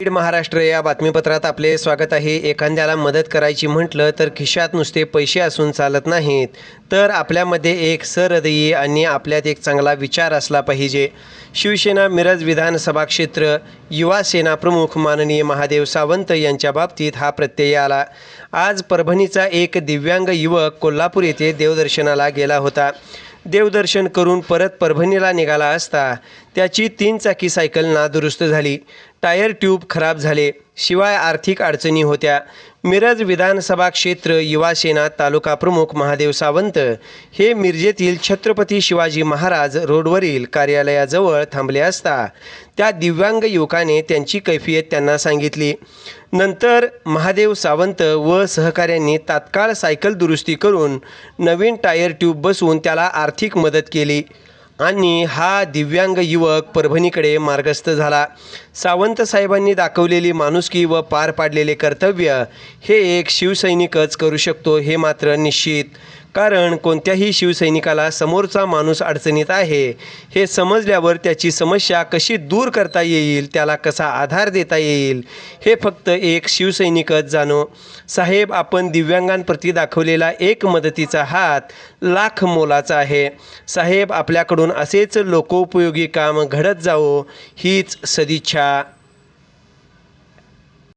बीड महाराष्ट्र या बातमीपत्रात आपले स्वागत आहे. एखाद्याला मदत करायची म्हटलं तर खिशात नुसते पैसे असून चालत नाहीत. तर आपल्यामध्ये एक सहृदयी आणि आपल्यात एक चांगला विचार असला पाहिजे. शिवसेना मिरज विधानसभा क्षेत्र युवा सेना प्रमुख माननीय महादेव सावंत यांच्या बाबतीत हा प्रत्यय आला. आज परभणीचा एक दिव्यांग युवक कोल्हापूर येथे देवदर्शनाला गेला होता. देवदर्शन करून परत परभणीला निघाला असता त्याची तीन चाकी सायकल नादुरुस्त झाली. टायर ट्यूब खराब झाले शिवाय आर्थिक अडचणी होत्या. मिरज विधानसभा क्षेत्र युवा सेना तालुका प्रमुख महादेव सावंत हे मिरजेतील छत्रपती शिवाजी महाराज रोडवरील कार्यालयाजवळ थांबले असता त्या दिव्यांग युवकाने त्यांची कैफियत त्यांना सांगितली. नंतर महादेव सावंत व सहकाऱ्यांनी तात्काळ सायकल दुरुस्ती करून नवीन टायर ट्यूब बसवून त्याला आर्थिक मदत केली. आणि हा दिव्यांग युवक परभणीकडे मार्गस्थ झाला. सावंत साहेबांनी दाखवलेली माणुसकी व पार पाडलेले कर्तव्य हे एक शिवसैनिकच करू शकतो हे मात्र निश्चित. कारण कोणत्याही शिवसैनिकाला समोरचा माणूस अडचणीत आहे हे समजल्यावर त्याची समस्या कशी दूर करता येईल त्याला कसा आधार देता येईल हे फक्त एक शिवसैनिकच जाणो. साहेब आपण दिव्यांगांप्रती दाखवलेला एक मदतीचा हात लाख मोलाचा आहे. साहेब आपल्याकडून असेच लोकोपयोगी काम घडत जावो हीच सदिच्छा.